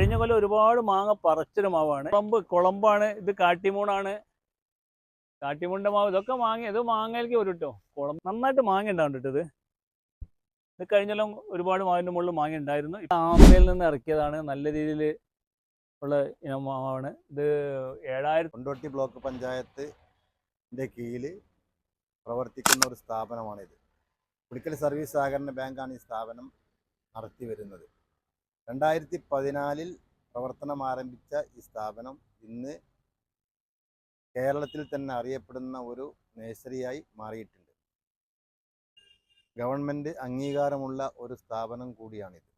കഴിഞ്ഞ കൊല്ലം ഒരുപാട് മാങ്ങ പറച്ചിന് മാവാണ്. കുളമ്പ് കുളമ്പാണ് ഇത് കാട്ടിമൂണാണ്. കാട്ടിമൂണിന്റെ മാവ് ഇതൊക്കെ മാങ്ങ ഇത് മാങ്ങയിലേക്ക് വരും കേട്ടോ കുളം നന്നായിട്ട് മാങ്ങ ഉണ്ടാവും ഇത്. ഇത് കഴിഞ്ഞാലും ഒരുപാട് മാവിന്റെ മുകളിൽ മാങ്ങ ഉണ്ടായിരുന്നു. ആമയിൽ നിന്ന് ഇറക്കിയതാണ്. നല്ല രീതിയിൽ ഉള്ള മാവാണ്. ഇത് ഏഴായിരത്തി കൊണ്ടോട്ടി ബ്ലോക്ക് പഞ്ചായത്ത് കീഴിൽ പ്രവർത്തിക്കുന്ന ഒരു സ്ഥാപനമാണിത്. കുടിക്കൽ സർവീസ് സഹകരണ ബാങ്കാണ് ഈ സ്ഥാപനം നടത്തി വരുന്നത്. രണ്ടായിരത്തി പതിനാലിൽ പ്രവർത്തനം ആരംഭിച്ച ഈ സ്ഥാപനം ഇന്ന് കേരളത്തിൽ തന്നെ അറിയപ്പെടുന്ന ഒരു നേഴ്സറിയായി മാറിയിട്ടുണ്ട്. ഗവൺമെന്റ് അംഗീകാരമുള്ള ഒരു സ്ഥാപനം കൂടിയാണിത്.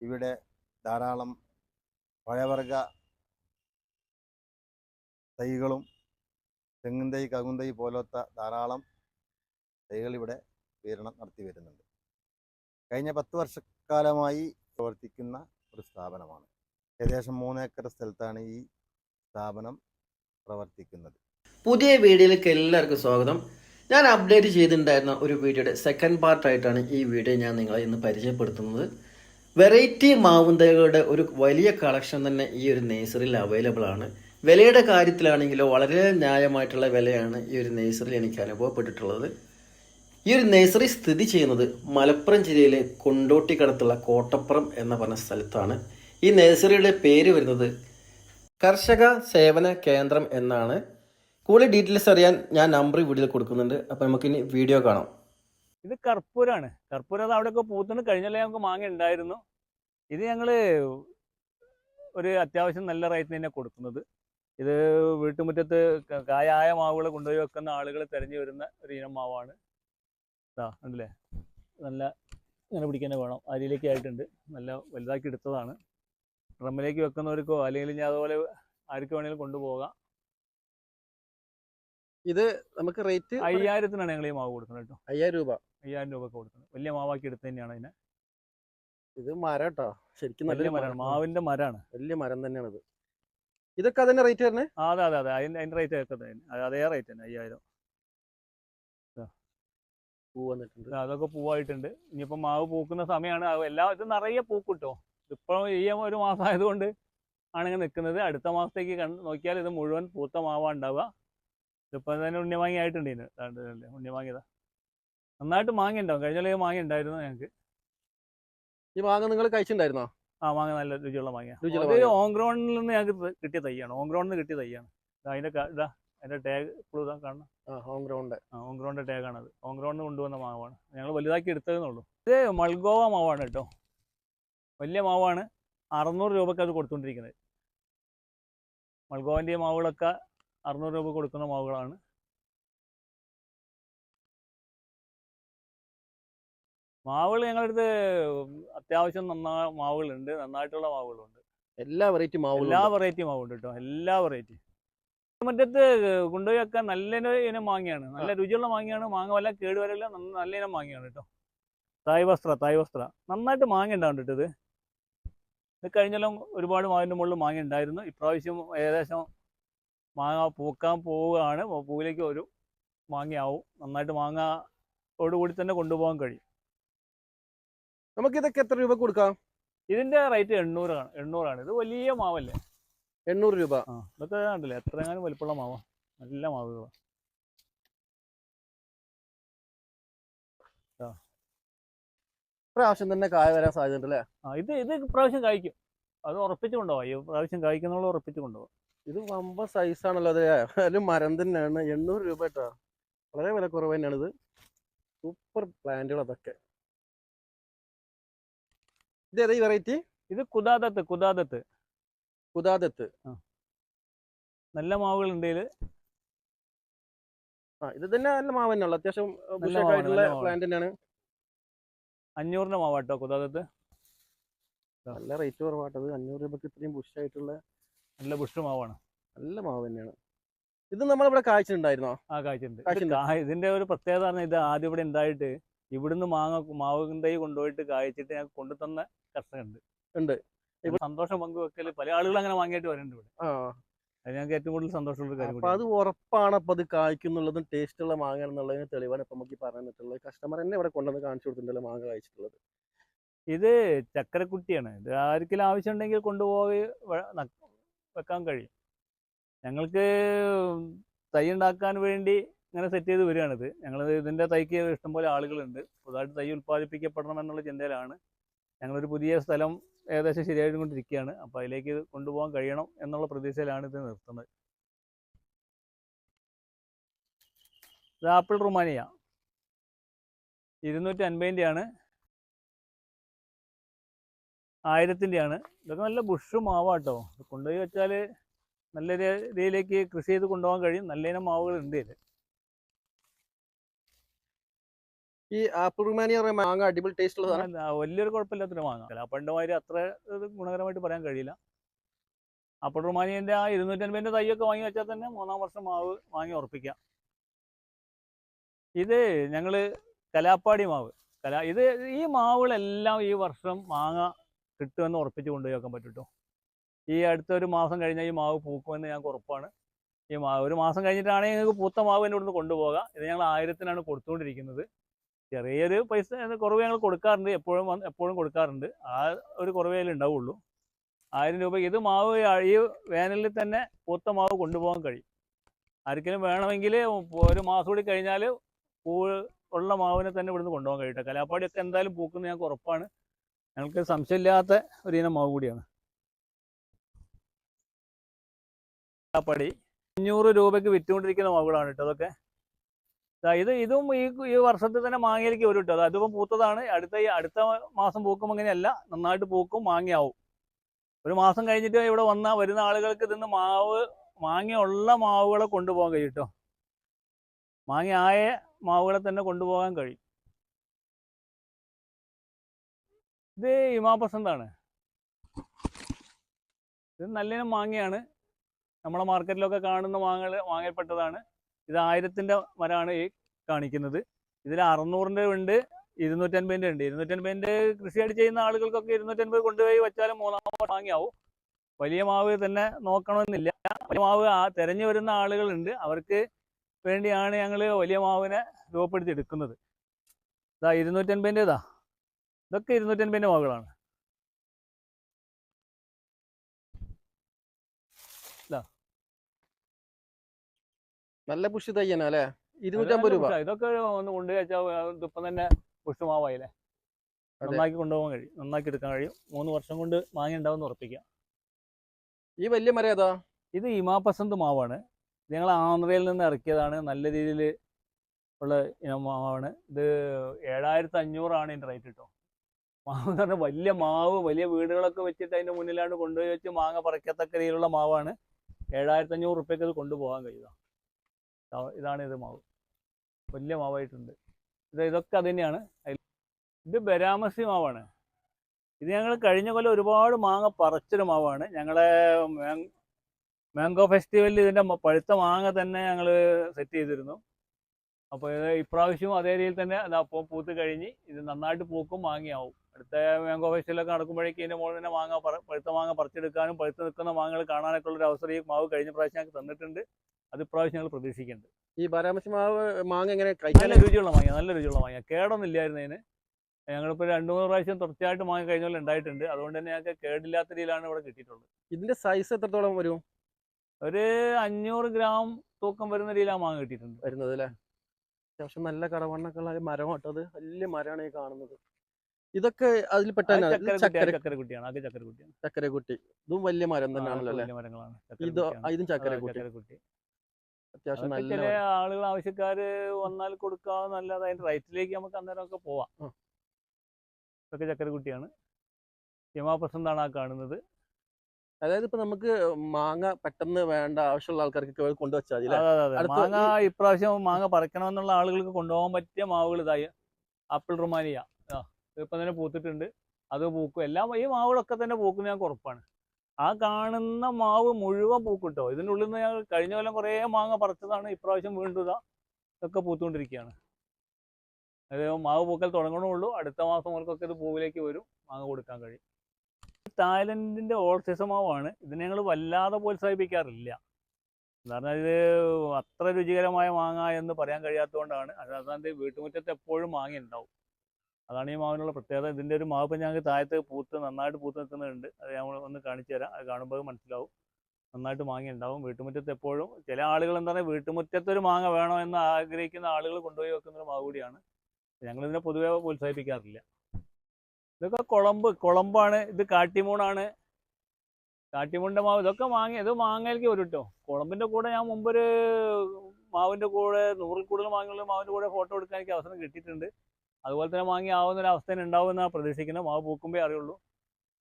ഇവിടെ ധാരാളം പഴവർഗ തൈകളും തെങ്ങിൻ തൈ തൈ പോലത്തെ ധാരാളം തൈകൾ ഇവിടെ വിതരണം നടത്തി വരുന്നുണ്ട്. കഴിഞ്ഞ പത്ത് വർഷക്കാലമായി പ്രവർത്തിക്കുന്ന ഒരു സ്ഥാപനമാണ്. ഏകദേശം മൂന്നേക്കർ സ്ഥലത്താണ് ഈ സ്ഥാപനം പ്രവർത്തിക്കുന്നത്. പുതിയ വീഡിയോയിലേക്ക് എല്ലാവർക്കും സ്വാഗതം. ഞാൻ അപ്ഡേറ്റ് ചെയ്തിട്ടുണ്ടായിരുന്ന ഒരു വീഡിയോയുടെ സെക്കൻഡ് പാർട്ടായിട്ടാണ് ഈ വീഡിയോ ഞാൻ നിങ്ങളെ ഇന്ന് പരിചയപ്പെടുത്തുന്നത്. വെറൈറ്റി മാവുന്തകളുടെ ഒരു വലിയ കളക്ഷൻ തന്നെ ഈ ഒരു നേഴ്സറിയിൽ അവൈലബിൾ ആണ്. വിലയുടെ കാര്യത്തിലാണെങ്കിലോ വളരെ ന്യായമായിട്ടുള്ള വിലയാണ് ഈ ഒരു നേഴ്സറിയിൽ എനിക്ക് അനുഭവപ്പെട്ടിട്ടുള്ളത്. ഈ ഒരു നേഴ്സറി സ്ഥിതി ചെയ്യുന്നത് മലപ്പുറം ജില്ലയിലെ കൊണ്ടോട്ടിക്കടത്തുള്ള കോട്ടപ്പുറം എന്ന പറഞ്ഞ സ്ഥലത്താണ്. ഈ നഴ്സറിയുടെ പേര് വരുന്നത് കർഷക സേവന കേന്ദ്രം എന്നാണ്. കൂടുതൽ ഡീറ്റെയിൽസ് അറിയാൻ ഞാൻ നമ്പർ വീഡിയോയിൽ കൊടുക്കുന്നുണ്ട്. അപ്പോൾ നമുക്കിനി വീഡിയോ കാണാം. ഇത് കർപ്പൂരാണ്. കർപ്പൂരം അത് അവിടെയൊക്കെ പൂത്തിന് കഴിഞ്ഞല്ലേ ഞങ്ങൾക്ക് മാങ്ങ ഉണ്ടായിരുന്നു. ഇത് ഞങ്ങൾ ഒരു അത്യാവശ്യം നല്ല റേറ്റിന് തന്നെ കൊടുക്കുന്നത്. ഇത് വീട്ടുമുറ്റത്ത് കായായ മാവുകൾ കൊണ്ടുപോയി വെക്കുന്ന ആളുകൾ തിരഞ്ഞു വരുന്ന ഒരു ഇനം മാവാണ്. ഇതാ ഉണ്ടല്ലേ നല്ല ഇങ്ങനെ പിടിക്കാനേ വേണം അരിയിലേക്ക് ആയിട്ടുണ്ട്. നല്ല വലുതാക്കി എടുത്തതാണ്. ഡ്രമ്മിലേക്ക് വെക്കുന്നവർക്കോ അല്ലെങ്കിൽ ഞാൻ അതുപോലെ ആർക്ക് വേണമെങ്കിലും കൊണ്ടുപോകാം. ഇത് നമുക്ക് റേറ്റ് അയ്യായിരത്തിനാണ് ഞങ്ങൾ ഈ മാവ് കൊടുക്കുന്നത് കേട്ടോ. അയ്യായിരം രൂപ. അയ്യായിരം രൂപ ഒക്കെ കൊടുക്കുന്നത്. വലിയ മാവാക്കി എടുത്ത് തന്നെയാണ് അതിനെ. ഇത് മരം കേട്ടോ. ശരിക്കും നല്ല മരമാണ്. മാവിന്റെ മരമാണ് വലിയ മരം തന്നെയാണ് ഇത് ഇതൊക്കെ അതിന്റെ റേറ്റ് വരുന്നത്? ആ, അതെ അതെ അതെ. അതിന്റെ അതിന്റെ റേറ്റ് ഒക്കെ തന്നെ. അതേ റേറ്റ് തന്നെ അയ്യായിരം. പൂ വന്നിട്ടുണ്ട് അതൊക്കെ പൂവായിട്ടുണ്ട്. ഇനിയിപ്പോൾ മാവ് പൂക്കുന്ന സമയമാണ് എല്ലാ ഇത് നിറയെ പൂക്കിട്ടോ. ഇപ്പോൾ ഈ ഒരു മാസം ആയതുകൊണ്ട് ആണ് ഇങ്ങനെ നിൽക്കുന്നത് അടുത്ത മാസത്തേക്ക് കണ്ട് നോക്കിയാൽ ഇത് മുഴുവൻ പൂത്ത മാവാണ് ഉണ്ടാവുക ഇതിപ്പോൾ തന്നെ ഉണ്ണിമാങ്ങ ആയിട്ടുണ്ട് ഇതിന് ഉണ്ണിമാങ്ങിയതാ നന്നായിട്ട് മാങ്ങ ഉണ്ടാവും കഴിഞ്ഞ മാങ്ങ ഉണ്ടായിരുന്നു ഞങ്ങൾക്ക് ഈ മാങ്ങ നിങ്ങൾ കഴിച്ചിട്ടുണ്ടായിരുന്നോ? ആ മാങ്ങ നല്ല രുചിയുള്ള മാങ്ങ ഓൺഗ്രൗണ്ടിൽ നിന്ന് ഞങ്ങൾക്ക് കിട്ടിയ തൈയാണ്. ഓൺഗ്രൗണ്ടിൽ നിന്ന് കിട്ടിയ തൈയാണ്. ഇതാ അതിന്റെ ഇതാ അതിന്റെ ടാഗ് ഇപ്പോഴും ഇതാ കാണണം ആ ഹോം ഗ്രൗണ്ട് ടാഗ് ആണത്. ഹോം ഗ്രൗണ്ട് കൊണ്ടുവന്ന മാവാണ്. ഞങ്ങൾ വലുതാക്കി എടുത്തതെന്നുള്ളൂ ഇത് മൾഗോവ മാവാണ് കേട്ടോ. വലിയ മാവാണ്. അറുന്നൂറ് രൂപക്ക് അത് കൊടുത്തുകൊണ്ടിരിക്കുന്നത് മൾഗോവിന്റെ മാവുകളൊക്കെ അറുന്നൂറ് രൂപ കൊടുക്കുന്ന മാവുകളാണ്. മാവുകൾ ഞങ്ങളുടെ അടുത്ത് അത്യാവശ്യം നന്നാ മാവുകളുണ്ട്. നന്നായിട്ടുള്ള മാവുകളുണ്ട്. എല്ലാ വെറൈറ്റി മാവുകളും എല്ലാ വെറൈറ്റി മാവുണ്ട് കേട്ടോ. എല്ലാ വെറൈറ്റി മറ്റത്ത് കൊണ്ടുപോയി വെക്കാൻ നല്ല ഇനം- മാങ്ങയാണ് നല്ല രുചിയുള്ള മാങ്ങയാണ്. മാങ്ങ വല്ല കേടുവരല്ല നല്ല ഇനം മാങ്ങയാണ് കേട്ടോ തായ് വസ്ത്ര തായ് വസ്ത്ര. നന്നായിട്ട് മാങ്ങ ഉണ്ടാവും കേട്ടോ ഇത്. ഇത് കഴിഞ്ഞാലും ഒരുപാട് മാവിന്റെ മുകളിൽ മാങ്ങ ഉണ്ടായിരുന്നു ഇപ്രാവശ്യം ഏകദേശം മാങ്ങ പൂക്കാൻ പോവുകയാണ്. പൂവിലേക്ക് ഒരു മാങ്ങയാവും. നന്നായിട്ട് മാങ്ങയോടുകൂടി തന്നെ കൊണ്ടുപോകാൻ കഴിയും. നമുക്ക് ഇതൊക്കെ എത്ര രൂപ കൊടുക്കാം? ഇതിന്റെ റേറ്റ് എണ്ണൂറാണ് എണ്ണൂറാണ് ഇത് വലിയ മാവല്ലേ? എണ്ണൂറ് രൂപ. ഇതൊക്കെ കണ്ടില്ലേ? എത്ര എങ്ങാനും വലിപ്പമുള്ള മാവ. നല്ല മാവുകളാ. പ്രാവശ്യം തന്നെ കായ വരാൻ സാധ്യത അല്ലേ? ആ ഇത് ഇത് പ്രാവശ്യം കഴിക്കും അത് ഉറപ്പിച്ച് കൊണ്ടുപോവാം. ഈ പ്രാവശ്യം കായ്ക്കുന്നുള്ള ഉറപ്പിച്ച് കൊണ്ടുപോവാം. ഇത് വമ്പ സൈസ് ആണല്ലോ അതെ. ഒരു മരം തന്നെയാണ്. എണ്ണൂറ് രൂപ കേട്ടോ. വളരെ വില കുറവ് തന്നെയാണ് ഇത്. സൂപ്പർ പ്ലാന്റുകൾ അതൊക്കെ. ഇത് ഏതാ ഈ വെറൈറ്റി ഇത് കുദാദത്ത് കുതാദത്ത് കുതാദത്ത് നല്ല മാവുകളുണ്ട് ഉണ്ടെങ്കിൽ ആ ഇത് തന്നെ നല്ല മാവ് തന്നെയുള്ള. അത്യാവശ്യം മാവാണ്. പ്ലാന്റ് തന്നെയാണ്. അഞ്ഞൂറിന്റെ മാവാട്ടോ കുതാദത്ത് നല്ല റേറ്റ് കുറവാട്ടത് അഞ്ഞൂറ് രൂപക്ക് ഇത്രയും ബുഷായിട്ടുള്ള നല്ല ബുഷ് മാവാണ്. നല്ല മാവ് തന്നെയാണ്. ഇത് നമ്മളിവിടെ കാഴ്ചയുണ്ടായിരുന്നോ ആ കാഴ്ചയുണ്ട് ഇത് കാഴ്ചയുണ്ട്. കാ- ഇതിന്റെ ഒരു പ്രത്യേകത പറഞ്ഞാൽ ഇത് ആദ്യം ഇവിടെ ഉണ്ടായിട്ട് ഇവിടുന്ന് മാങ്ങ മാവ് തൈ കൊണ്ടുപോയിട്ട് കായ്ച്ചിട്ട് ഞാൻ കൊണ്ടുതന്ന കർഷകണ്ട് ഉണ്ട്. ഇപ്പൊ സന്തോഷം പങ്കുവെക്കൽ പല ആളുകൾ അങ്ങനെ വാങ്ങിയിട്ട് വരുന്നുണ്ട് ഇവിടെ. അത് ഞങ്ങൾക്ക് ഏറ്റവും കൂടുതൽ സന്തോഷമുള്ള കാര്യം അപ്പൊ അത് ഉറപ്പാണ് അപ്പൊ അത് കായ്ക്കുന്നുള്ളതും ടേസ്റ്റ് ഉള്ള മാങ്ങ എന്നുള്ളതിന് തെളിവാണ് ഇപ്പൊ നമുക്ക് പറയാൻ പറ്റുള്ളത് കസ്റ്റമർ തന്നെ ഇവിടെ കൊണ്ടുവന്ന് കാണിച്ചു കൊടുത്തിട്ടില്ല മാങ്ങ കഴിച്ചിട്ടുള്ളത് ഇത് ചക്കരക്കുട്ടിയാണ്. ഇത് ആർക്കെങ്കിലും ആവശ്യമുണ്ടെങ്കിൽ കൊണ്ടുപോയി വ- വെക്കാൻ കഴിയും. ഞങ്ങൾക്ക് തൈ ഉണ്ടാക്കാൻ വേണ്ടി ഇങ്ങനെ സെറ്റ് ചെയ്ത് വരികയാണിത്. ഞങ്ങൾ ഇതിന്റെ തൈക്ക് ഇഷ്ടംപോലെ ആളുകളുണ്ട്. പുതുതായിട്ട് തൈ ഉൽപ്പാദിപ്പിക്കപ്പെടണം എന്നുള്ള ചിന്തയിലാണ് ഞങ്ങളൊരു പുതിയ സ്ഥലം ഏകദേശം ശരിയായിക്കൊണ്ടിരിക്കുകയാണ് അപ്പോൾ അതിലേക്ക് കൊണ്ടുപോകാൻ കഴിയണം എന്നുള്ള പ്രതീക്ഷയിലാണ് ഇത് നിർത്തുന്നത്. ഇത് ആപ്പിൾ റുമാനിയ. ഇരുന്നൂറ്റി അൻപതിന്റെയാണ് ആയിരത്തിന്റെയാണ് ഇതൊക്കെ നല്ല ബുഷ് മാവാട്ടോ. കൊണ്ടുപോയി വെച്ചാൽ നല്ല രീതിയിലേക്ക് കൃഷി ചെയ്ത് കൊണ്ടുപോകാൻ കഴിയും. നല്ല ഇനം മാവുകൾ ഉണ്ട് ഇതിൽ ഈ ആപ്പിൾ റുമാനിയ മാങ്ങ അടിപൊളി ടേസ്റ്റ് ഉള്ളതാണ് വലിയൊരു കുഴപ്പമില്ലാത്തൊരു മാങ്ങ. പണ്ടുമാതിരി അത്ര ഗുണകരമായിട്ട് പറയാൻ കഴിയില്ല. അപ്പോൾ റുമാനിയന്റെ ആ ഇരുന്നൂറ്റൻപതിന്റെ തൈയൊക്കെ വാങ്ങി വെച്ചാൽ തന്നെ മൂന്നാം വർഷം മാവ് വാങ്ങി ഉറപ്പിക്കാം. ഇത് ഞങ്ങൾ കലാപ്പാടി മാവ്. കലാ ഇത് ഈ മാവുകളെല്ലാം ഈ വർഷം മാങ്ങ കിട്ടുമെന്ന് ഉറപ്പിച്ച് കൊണ്ടുപോയി വെക്കാൻ പറ്റും ഈ അടുത്ത ഒരു മാസം കഴിഞ്ഞാൽ ഈ മാവ് പൂക്കുമെന്ന് ഞങ്ങൾക്ക് ഉറപ്പാണ്. ഈ മാവ് ഒരു മാസം കഴിഞ്ഞിട്ടാണെങ്കിൽ നിങ്ങൾക്ക് പൂത്ത മാവ് എന്റെ ഇവിടുന്ന് കൊണ്ടുപോകാം. ഇത് ഞങ്ങൾ ആയിരത്തിനാണ് കൊടുത്തുകൊണ്ടിരിക്കുന്നത്. ചെറിയൊരു പൈസ കുറവ് ഞങ്ങൾ കൊടുക്കാറുണ്ട്. എപ്പോഴും എപ്പോഴും കൊടുക്കാറുണ്ട്. ആ ഒരു കുറവേലേ ഉണ്ടാവുള്ളൂ. ആയിരം രൂപ ഇത് മാവ് ഈ വേനലിൽ തന്നെ പൂത്ത മാവ് കൊണ്ടുപോകാൻ കഴിയും. ആർക്കെങ്കിലും വേണമെങ്കിൽ ഒരു മാസം കൂടി കഴിഞ്ഞാൽ പൂ ഉള്ള മാവിനെ തന്നെ ഇവിടുന്ന് കൊണ്ടുപോകാൻ കഴിയട്ടെ കലാപ്പാടിയൊക്കെ എന്തായാലും പൂക്കുന്ന ഞങ്ങൾക്ക് ഉറപ്പാണ്. ഞങ്ങൾക്ക് സംശയമില്ലാത്ത ഒരു ഇനം മാവ് കൂടിയാണ്. കലാപ്പാടി. അഞ്ഞൂറ് രൂപയ്ക്ക് വിറ്റുകൊണ്ടിരിക്കുന്ന മാവുകളാണ് കേട്ടോ അതൊക്കെ. ഇത് ഇതും ഈ ഈ വർഷത്തിൽ തന്നെ മാങ്ങയിലേക്ക് വരും കേട്ടോ അതിപ്പം പൂത്തതാണ്. അടുത്ത ഈ അടുത്ത മാസം പൂക്കും അങ്ങനെയല്ല. നന്നായിട്ട് പൂക്കും മാങ്ങയാവും. ഒരു മാസം കഴിഞ്ഞിട്ട് ഇവിടെ വന്ന വരുന്ന ആളുകൾക്ക് ഇതിന്ന് മാവ് മാങ്ങയുള്ള മാവുകളെ കൊണ്ടുപോകാൻ കഴിയും കേട്ടോ മാങ്ങയായ മാവുകളെ തന്നെ കൊണ്ടുപോകാൻ കഴിയും. ഇത് ഹിമാപസന്താണ്. ഇത് നല്ലതിനും മാങ്ങയാണ്. നമ്മളെ മാർക്കറ്റിലൊക്കെ കാണുന്ന മാങ്ങകൾ മാങ്ങയിൽപ്പെട്ടതാണ് ഇത് ആയിരത്തിന്റെ മരമാണ് ഈ കാണിക്കുന്നത്. ഇതിൽ അറുന്നൂറിന്റെ ഉണ്ട് ഇരുന്നൂറ്റൻപതിന്റെ ഉണ്ട്. ഇരുന്നൂറ്റൻപതിന്റെ കൃഷിയായിട്ട് ചെയ്യുന്ന ആളുകൾക്കൊക്കെ ഇരുന്നൂറ്റൻപത് കൊണ്ടുപോയി വെച്ചാലും മൂന്നാം വാങ്ങിയാവും. വലിയ മാവ് തന്നെ നോക്കണമെന്നില്ല. വലിയ മാവ് തിരഞ്ഞു വരുന്ന ആളുകളുണ്ട്. അവർക്ക് വേണ്ടിയാണ് ഞങ്ങൾ വലിയ മാവിനെ രൂപപ്പെടുത്തി എടുക്കുന്നത്. ഇതാ ഇരുന്നൂറ്റൻപതിന്റെ ഇതാ ഇതൊക്കെ ഇരുന്നൂറ്റൻപതിന്റെ മാവുകളാണ്. നല്ല പുഷ് തയ്യന അല്ലേ? ഇരുന്നൂറ്റമ്പത് രൂപ. ഇതൊക്കെ ഒന്ന് കൊണ്ടുവച്ചാൽ വെച്ചാൽ തന്നെ പുഷ്പമാവായില്ലേ. നന്നാക്കി കൊണ്ടുപോകാൻ കഴിയും. നന്നാക്കി എടുക്കാൻ കഴിയും. മൂന്ന് വർഷം കൊണ്ട് മാങ്ങ ഉണ്ടാവുമെന്ന് ഉറപ്പിക്കാം ഈ വലിയ മരം ഏതാ? ഇത് ഇമാപസന്ത് മാവാണ്. ഞങ്ങൾ ആന്ധ്രയിൽ നിന്ന് ഇറക്കിയതാണ്. നല്ല രീതിയിൽ ഉള്ള ഇനം മാവാണ്. ഇത് ഏഴായിരത്തി അഞ്ഞൂറാണ് ഇതിന്റെ റേറ്റ് കേട്ടോ മാവ് എന്ന് പറഞ്ഞാൽ വലിയ മാവ് വലിയ വീടുകളൊക്കെ വെച്ചിട്ട് അതിന്റെ മുന്നിലാണ് കൊണ്ടുപോയി വെച്ച് മാങ്ങ പറിക്കത്തക്ക രീതിയിലുള്ള മാവാണ്. ഏഴായിരത്തി അഞ്ഞൂറ് റുപ്യക്ക് ഇത് കൊണ്ടുപോകാൻ കഴിയുക. ഇതാണ് ഇത് മാവ്. വലിയ മാവായിട്ടുണ്ട്. ഇത് ഇതൊക്കെ അത് തന്നെയാണ് അതിൽ ഇത് ബരാമസി മാവാണ്. ഇത് ഞങ്ങൾ കഴിഞ്ഞ കൊല്ലം ഒരുപാട് മാങ്ങ പറിച്ചൊരു മാവാണ്. ഞങ്ങളെ മാംഗോ ഫെസ്റ്റിവലിൽ ഇതിന്റെ പഴുത്ത മാങ്ങ തന്നെ ഞങ്ങൾ സെറ്റ് ചെയ്തിരുന്നു. അപ്പോൾ ഇത് ഇപ്രാവശ്യവും അതേ രീതിയിൽ തന്നെ അപ്പോൾ പൂത്ത് കഴിഞ്ഞ് ഇത് നന്നായിട്ട് പൂക്കും മാങ്ങയാവും. അടുത്ത ബാങ്ക് ഓഫീസിലൊക്കെ നടക്കുമ്പോഴേക്കും ഇതിന്റെ മുകളിൽ തന്നെ മാങ്ങ പഴുത്ത മാങ്ങ പറിച്ചെടുക്കാനും പഴുത്ത് നിൽക്കുന്ന മാങ്ങകൾ കാണാനൊക്കെ ഉള്ളൊരു അവസരം ഈ മാവ് കഴിഞ്ഞ പ്രാവശ്യം ഞങ്ങൾക്ക് തന്നിട്ടുണ്ട്. അത് ഇപ്രാവശ്യം ഞങ്ങൾ പ്രതീക്ഷിക്കുന്നുണ്ട്. ഈ ബരാമസി മാവ് മാങ്ങ എങ്ങനെ നല്ല രുചിയുള്ള മാങ്ങ നല്ല രുചിയുള്ള മാങ്ങ കേടൊന്നും ഇല്ലായിരുന്നു അതിന്. ഞങ്ങളിപ്പോൾ രണ്ട് മൂന്ന് പ്രാവശ്യം തുടർച്ചയായിട്ട് മാങ്ങ കഴിഞ്ഞ പോലെ ഉണ്ടായിട്ടുണ്ട്. അതുകൊണ്ട് തന്നെ ഞങ്ങൾക്ക് കേടില്ലാത്ത രീതിയിലാണ് ഇവിടെ കിട്ടിയിട്ടുള്ളത്. ഇതിന്റെ സൈസ് എത്രത്തോളം വരും? ഒരു അഞ്ഞൂറ് ഗ്രാം തൂക്കം വരുന്ന രീതിയിലാണ് മാങ്ങ കിട്ടിയിട്ടുണ്ട് വരുന്നത് അല്ലേ? അത്യാവശ്യം നല്ല കടവണ്ണൊക്കെ ഉള്ള ഒരു മരം കേട്ടോ അത്. വലിയ മരമാണ് ഈ കാണുന്നത്. ഇതൊക്കെ അതിൽ പെട്ടാണ് ചക്കര ചക്കരക്കുട്ടി ചക്കരക്കുട്ടിയാണ് അത് ചക്കരക്കുട്ടിയാണ് ചക്കരക്കുട്ടി. ഇതും വലിയ മരം തന്നെയാണല്ലോ അല്ലേ? മരങ്ങളാണ്. ഇതോ ചക്കരക്കുട്ടി. അത്യാവശ്യം നല്ല ചില ആളുകൾ ആവശ്യക്കാര് വന്നാൽ കൊടുക്കാന്നല്ലാതെ അതിന്റെ റൈറ്റിലേക്ക് നമുക്ക് അന്നേരം ഒക്കെ പോവാം. ഇതൊക്കെ ചക്കരക്കുട്ടിയാണ്. ഹിമാപ്രസന്താണ് ആ കാണുന്നത്. അതായത് ഇപ്പൊ നമുക്ക് മാങ്ങ പെട്ടെന്ന് വേണ്ട ആവശ്യമുള്ള ആൾക്കാർക്കൊക്കെ കൊണ്ടുവച്ചാൽ മാങ്ങ ഇപ്രാവശ്യം മാങ്ങ പറിക്കണമെന്നുള്ള ആളുകൾക്ക് കൊണ്ടുപോകാൻ പറ്റിയ മാവുകൾ ഇതായി ആപ്പിൾ റുമാനിയ ഇപ്പം തന്നെ പൂത്തിട്ടുണ്ട്. അത് പൂക്കും. എല്ലാം ഈ മാവുകളൊക്കെ തന്നെ പൂക്കും ഞാൻ ഉറപ്പാണ്. ആ കാണുന്ന മാവ് മുഴുവൻ പൂക്കും കേട്ടോ ഇതിന്റെ ഉള്ളിൽ നിന്ന് ഞങ്ങൾ കഴിഞ്ഞ കൊല്ലം കുറേ മാങ്ങ പറിച്ചതാണ്. ഇപ്രാവശ്യം വീണ്ടും ഇതാ ഇതൊക്കെ പൂത്തുകൊണ്ടിരിക്കുകയാണ്. അത് മാവ് പൂക്കൽ തുടങ്ങണമുള്ളൂ. അടുത്ത മാസം മുതൽക്കൊക്കെ ഇത് പൂവിലേക്ക് വരും. മാങ്ങ കൊടുക്കാൻ കഴിയും. തായ്ലൻഡിന്റെ ഓൾ സീസൺ മാവാണ്. ഇതിനെ ഞങ്ങൾ വല്ലാതെ പ്രോത്സാഹിപ്പിക്കാറില്ല. പറഞ്ഞാൽ ഇത് അത്ര രുചികരമായ മാങ്ങ എന്ന് പറയാൻ കഴിയാത്തതുകൊണ്ടാണ്. അതായത് വീട്ടുമുറ്റത്ത് എപ്പോഴും മാങ്ങ ഉണ്ടാവും. അതാണ് ഈ മാവിനുള്ള പ്രത്യേകത. ഇതിന്റെ ഒരു മാവ് ഞങ്ങൾക്ക് താഴത്ത് പൂത്ത് നന്നായിട്ട് പൂത്ത് നിൽക്കുന്നുണ്ട് അത് ഞങ്ങൾ ഒന്ന് കാണിച്ചു തരാം. അത് കാണുമ്പോൾ മനസ്സിലാവും. നന്നായിട്ട് മാങ്ങ ഉണ്ടാവും വീട്ടുമുറ്റത്ത് എപ്പോഴും ചില ആളുകൾ എന്താ പറയുക വീട്ടുമുറ്റത്ത് ഒരു മാങ്ങ വേണോ എന്ന് ആഗ്രഹിക്കുന്ന ആളുകൾ കൊണ്ടുപോയി വെക്കുന്ന ഒരു മാവ് കൂടിയാണ്. ഞങ്ങളിതിനെ പൊതുവെ പ്രോത്സാഹിപ്പിക്കാറില്ല. ഇതൊക്കെ കുളമ്പ്. കുളമ്പാണ്. ഇത് കാട്ടിമൂണാണ്. കാട്ടിമൂണിന്റെ മാവ്. ഇതൊക്കെ മാങ്ങ. ഇത് മാങ്ങയിലേക്ക് വരും കേട്ടോ കുളമ്പിന്റെ കൂടെ ഞാൻ മുമ്പൊരു മാവിന്റെ കൂടെ നൂറിൽ കൂടുതൽ മാങ്ങയുള്ള മാവിന്റെ കൂടെ ഫോട്ടോ എടുക്കാൻ എനിക്ക് അവസരം കിട്ടിയിട്ടുണ്ട്. അതുപോലെ തന്നെ മാങ്ങി ആവുന്ന ഒരു അവസ്ഥ ഉണ്ടാവുമെന്നാണ് പ്രതീക്ഷിക്കുന്നത്. മാവ് പൂക്കുമ്പേ അറിയുള്ളൂ.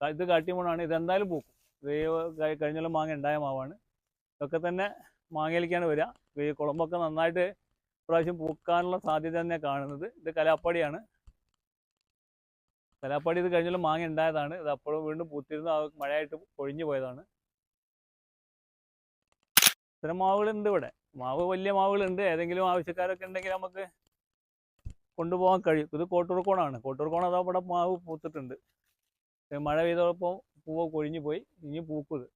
ഇത് കാട്ടിമൂണാണ് ഇത് എന്തായാലും പൂക്കും. ഇത് കഴിഞ്ഞാലും മാങ്ങ ഉണ്ടായ മാവാണ്. ഇതൊക്കെ തന്നെ മാങ്ങയിലേക്കാണ് വരിക. ഈ കുളമ്പൊക്കെ നന്നായിട്ട് ഇപ്രാവശ്യം പൂക്കാനുള്ള സാധ്യത തന്നെ കാണുന്നത്. ഇത് കലാപ്പാടിയാണ്. കലാപ്പാടി ഇത് കഴിഞ്ഞാലും മാങ്ങ ഉണ്ടായതാണ്. ഇത് അപ്പോഴും വീണ്ടും പൂത്തിരുന്ന്. മഴയായിട്ട് പൊഴിഞ്ഞു പോയതാണ്. ഇത്തരം മാവുകളുണ്ട് ഇവിടെ. മാവ് വലിയ മാവുകളുണ്ട്. ഏതെങ്കിലും ആവശ്യക്കാരൊക്കെ ഉണ്ടെങ്കിൽ നമുക്ക് കൊണ്ടുപോകാൻ കഴിയും. ഇത് കോട്ടൂർക്കോണാണ് കോട്ടൂർക്കോണ അതാ ഇവിടെ മാവ് പൂത്തിട്ടുണ്ട്. മഴ പെയ്തപ്പോൾ പൂവ് കൊഴിഞ്ഞു പോയി ഇനി പൂക്കും ഇത്.